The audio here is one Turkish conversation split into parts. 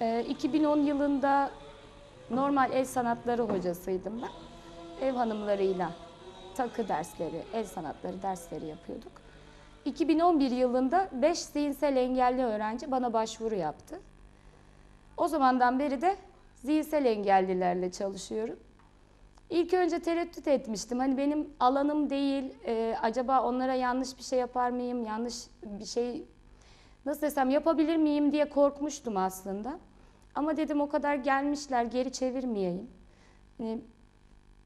Ee, 2010 yılında normal el sanatları hocasıydım ben. Ev hanımlarıyla takı dersleri, el sanatları dersleri yapıyorduk. 2011 yılında 5 zihinsel engelli öğrenci bana başvuru yaptı. O zamandan beri de zihinsel engellilerle çalışıyorum. İlk önce tereddüt etmiştim. Hani benim alanım değil, e, acaba onlara yanlış bir şey yapar mıyım, yanlış bir şey nasıl desem yapabilir miyim diye korkmuştum aslında. Ama dedim o kadar gelmişler geri çevirmeyeyim. Hani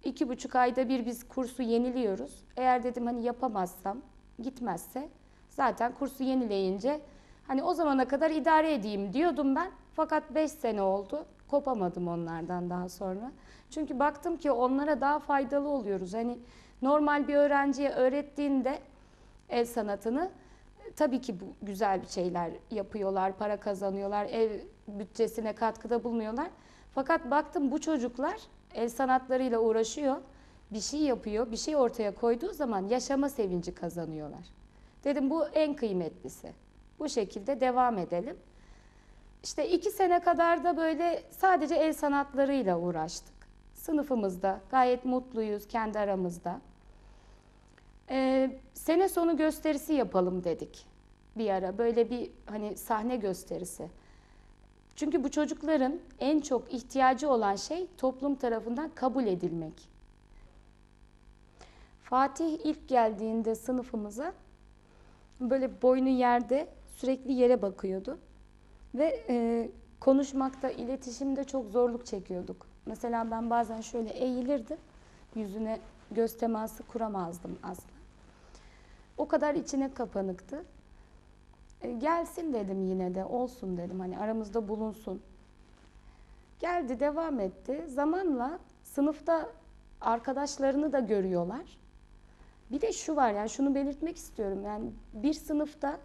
iki buçuk ayda bir biz kursu yeniliyoruz. Eğer dedim hani yapamazsam, gitmezse zaten kursu yenileyince hani o zamana kadar idare edeyim diyordum ben. Fakat 5 sene oldu. Kopamadım onlardan daha sonra. Çünkü baktım ki onlara daha faydalı oluyoruz. Hani normal bir öğrenciye öğrettiğinde el sanatını tabii ki bu güzel bir şeyler yapıyorlar, para kazanıyorlar, ev bütçesine katkıda bulunuyorlar. Fakat baktım bu çocuklar el sanatlarıyla uğraşıyor, bir şey yapıyor, bir şey ortaya koyduğu zaman yaşama sevinci kazanıyorlar. Dedim bu en kıymetlisi. Bu şekilde devam edelim. İşte iki sene kadar da böyle sadece el sanatlarıyla uğraştık. Sınıfımızda gayet mutluyuz kendi aramızda. Ee, sene sonu gösterisi yapalım dedik bir ara. Böyle bir hani sahne gösterisi. Çünkü bu çocukların en çok ihtiyacı olan şey toplum tarafından kabul edilmek. Fatih ilk geldiğinde sınıfımıza böyle boynu yerde sürekli yere bakıyordu. Ve e, konuşmakta, iletişimde çok zorluk çekiyorduk. Mesela ben bazen şöyle eğilirdim, yüzüne göz teması kuramazdım asla. O kadar içine kapanıktı. E, gelsin dedim yine de, olsun dedim hani aramızda bulunsun. Geldi, devam etti. Zamanla sınıfta arkadaşlarını da görüyorlar. Bir de şu var yani şunu belirtmek istiyorum. Yani bir sınıfta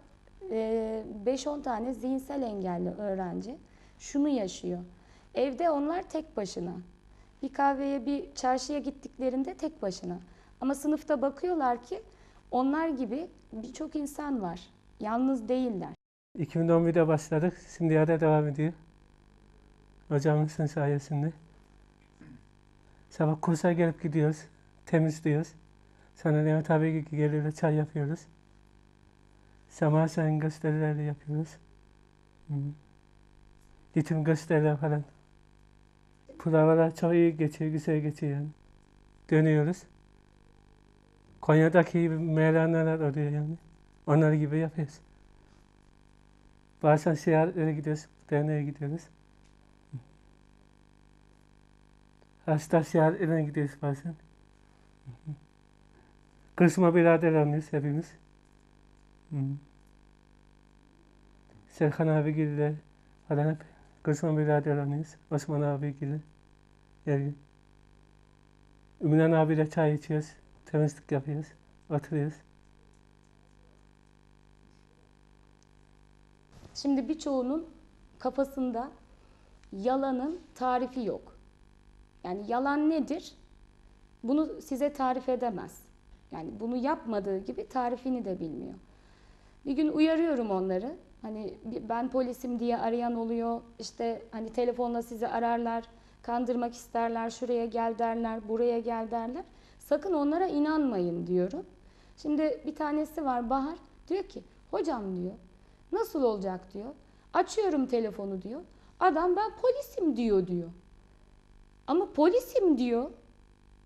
e, 5-10 tane zihinsel engelli öğrenci şunu yaşıyor. Evde onlar tek başına. Bir kahveye, bir çarşıya gittiklerinde tek başına. Ama sınıfta bakıyorlar ki onlar gibi birçok insan var. Yalnız değiller. 2011'de başladık. Şimdi de devam ediyor. Hocamızın sayesinde. Sabah kursa gelip gidiyoruz. Temizliyoruz. Sonra tabii ki geliyoruz çay yapıyoruz. Sabah sayın gösterileri yapıyoruz. Hı. Ritim gösteriler falan. Provalar çok iyi geçiyor, güzel geçiyor yani. Dönüyoruz. Konya'daki meylaneler oluyor yani. Onlar gibi yapıyoruz. Bazen seyahatlere gidiyoruz, derneğe gidiyoruz. Hasta seyahatlerine gidiyoruz bazen. Kısma birader alıyoruz hepimiz. Hı. Serkan abi gibi falan hep kısma birader alıyoruz. Osman abi gibi. Yani. Ümran abiyle çay içiyoruz. Temizlik yapıyoruz. Oturuyoruz. Şimdi birçoğunun kafasında yalanın tarifi yok. Yani yalan nedir? Bunu size tarif edemez. Yani bunu yapmadığı gibi tarifini de bilmiyor. Bir gün uyarıyorum onları. Hani ben polisim diye arayan oluyor. İşte hani telefonla sizi ararlar, kandırmak isterler, şuraya gel derler, buraya gel derler. Sakın onlara inanmayın diyorum. Şimdi bir tanesi var Bahar. Diyor ki hocam diyor nasıl olacak diyor. Açıyorum telefonu diyor. Adam ben polisim diyor diyor. Ama polisim diyor.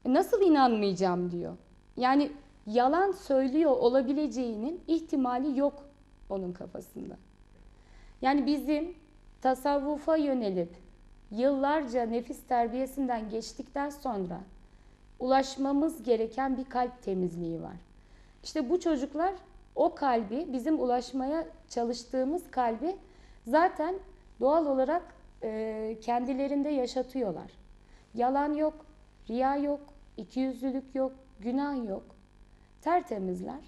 E, Nasıl inanmayacağım diyor. Yani yalan söylüyor olabileceğinin ihtimali yok onun kafasında. Yani bizim tasavvufa yönelip yıllarca nefis terbiyesinden geçtikten sonra ulaşmamız gereken bir kalp temizliği var. İşte bu çocuklar o kalbi, bizim ulaşmaya çalıştığımız kalbi zaten doğal olarak e, kendilerinde yaşatıyorlar. Yalan yok, riya yok, ikiyüzlülük yok, günah yok. Tertemizler.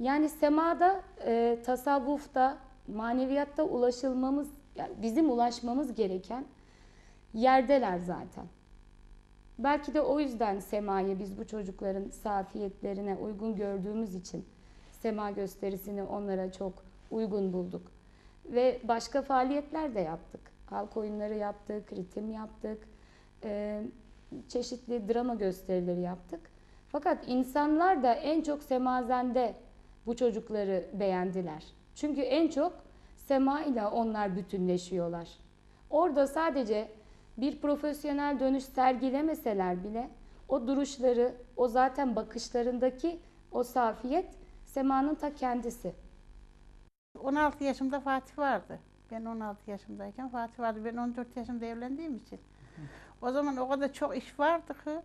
Yani semada, e, tasavvufta, maneviyatta ulaşılmamız, yani bizim ulaşmamız gereken yerdeler zaten. Belki de o yüzden semayı biz bu çocukların safiyetlerine uygun gördüğümüz için sema gösterisini onlara çok uygun bulduk. Ve başka faaliyetler de yaptık. Halk oyunları yaptık, ritim yaptık, e, çeşitli drama gösterileri yaptık. Fakat insanlar da en çok Semazen'de bu çocukları beğendiler. Çünkü en çok Sema ile onlar bütünleşiyorlar. Orada sadece bir profesyonel dönüş sergilemeseler bile o duruşları, o zaten bakışlarındaki o safiyet Sema'nın ta kendisi. 16 yaşımda Fatih vardı. Ben 16 yaşımdayken Fatih vardı. Ben 14 yaşımda evlendiğim için. O zaman o kadar çok iş vardı ki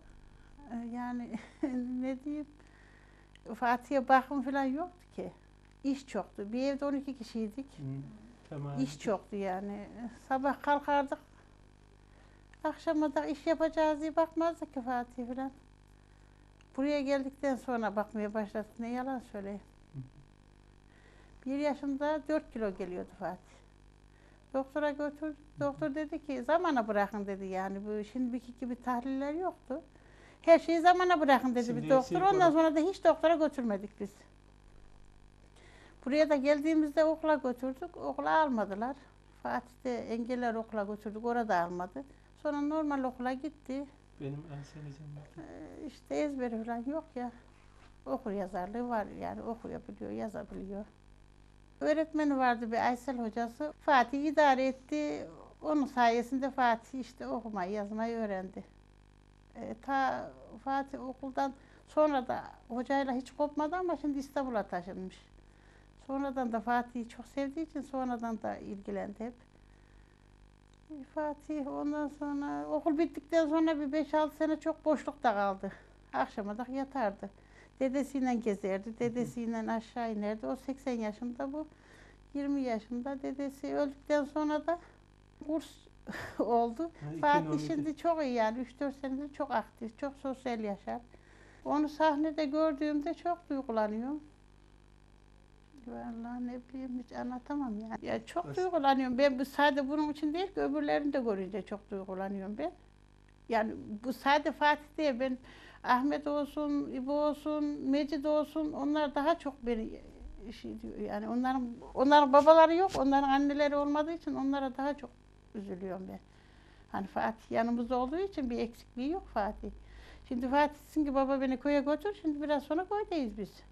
e, yani ne diyeyim Fatih'e bakım falan yoktu ki. İş çoktu. Bir evde 12 kişiydik. Tamam. İş çoktu yani. Sabah kalkardık. Akşama da iş yapacağız diye bakmazdık ki Fatih falan. Buraya geldikten sonra bakmaya başladık. Ne yalan söyleyeyim. Bir yaşında 4 kilo geliyordu Fatih. Doktora götür. Doktor dedi ki zamana bırakın dedi yani. Bu şimdiki gibi tahliller yoktu. Her şeyi zamana bırakın dedi Şimdi bir doktor. şey Ondan sonra da hiç doktora götürmedik biz. Buraya da geldiğimizde okula götürdük. Okula almadılar. Fatih de engeller okula götürdük. Orada almadı. Sonra normal okula gitti. Benim Aysel'cim. Ee, İşte ezberi falan yok ya. Okur yazarlığı var yani okuyabiliyor, yazabiliyor. Öğretmeni vardı bir Aysel hocası. Fatih idare etti. Onun sayesinde Fatih işte okumayı, yazmayı öğrendi. Ee, ta Fatih okuldan sonra da hocayla hiç kopmadı ama şimdi İstanbul'a taşınmış. Sonradan da Fatih'i çok sevdiği için sonradan da ilgilendi hep. Fatih ondan sonra okul bittikten sonra bir 5-6 sene çok boşlukta kaldı. Akşama da yatardı. Dedesiyle gezerdi. Dedesiyle aşağı inerdi. O 80 yaşında bu 20 yaşında. Dedesi öldükten sonra da kurs oldu. Fatih şimdi çok iyi yani 3-4 senedir çok aktif, çok sosyal yaşar. Onu sahnede gördüğümde çok duygulanıyorum. Vallahi ne bileyim hiç anlatamam yani. Ya çok Nasıl? duygulanıyorum. Ben bu sadece bunun için değil ki öbürlerini de görünce çok duygulanıyorum ben. Yani bu sadece Fatih değil ben Ahmet olsun, İbo olsun, Mecid olsun onlar daha çok beni şey diyor yani onların onların babaları yok, onların anneleri olmadığı için onlara daha çok üzülüyorum ben. Hani Fatih yanımızda olduğu için bir eksikliği yok Fatih. Şimdi Fatih desin ki baba beni köye götür, şimdi biraz sonra köydeyiz biz.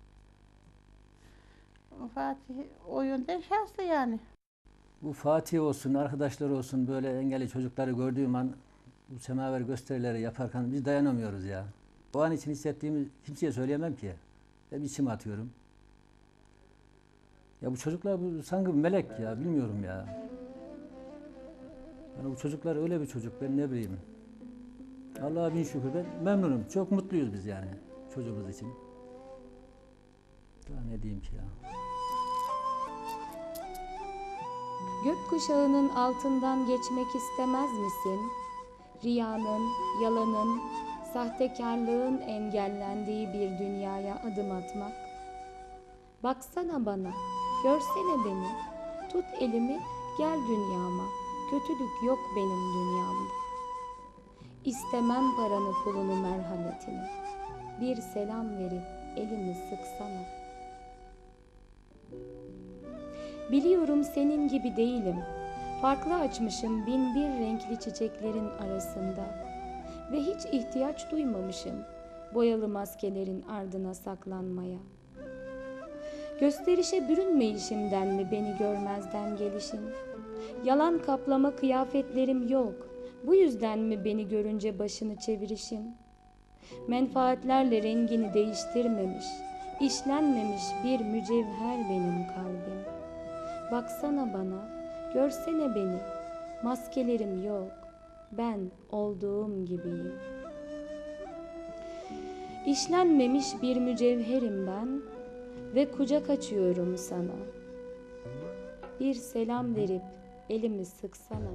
Fatih o yönden şanslı yani. Bu Fatih olsun, arkadaşlar olsun böyle engelli çocukları gördüğüm an bu semaver gösterileri yaparken biz dayanamıyoruz ya. O an için hissettiğimi kimseye söyleyemem ki. Ben içime atıyorum. Ya bu çocuklar bu sanki bir melek ya bilmiyorum ya. Yani bu çocuklar öyle bir çocuk ben ne bileyim. Allah'a bin şükür ben memnunum. Çok mutluyuz biz yani çocuğumuz için. Daha ne diyeyim ki ya. Gökkuşağının altından geçmek istemez misin? Riyanın, yalanın, sahtekarlığın engellendiği bir dünyaya adım atmak. Baksana bana, görsene beni, tut elimi, gel dünyama. Kötülük yok benim dünyamda. İstemem paranı pulunu merhametini. Bir selam verip elimi Biliyorum senin gibi değilim. Farklı açmışım bin bir renkli çiçeklerin arasında. Ve hiç ihtiyaç duymamışım boyalı maskelerin ardına saklanmaya. Gösterişe bürünmeyişimden mi beni görmezden gelişin? Yalan kaplama kıyafetlerim yok. Bu yüzden mi beni görünce başını çevirişin? Menfaatlerle rengini değiştirmemiş, işlenmemiş bir mücevher benim kalbim. Baksana bana, görsene beni. Maskelerim yok. Ben olduğum gibiyim. İşlenmemiş bir mücevherim ben ve kucak açıyorum sana. Bir selam verip elimi sıksana.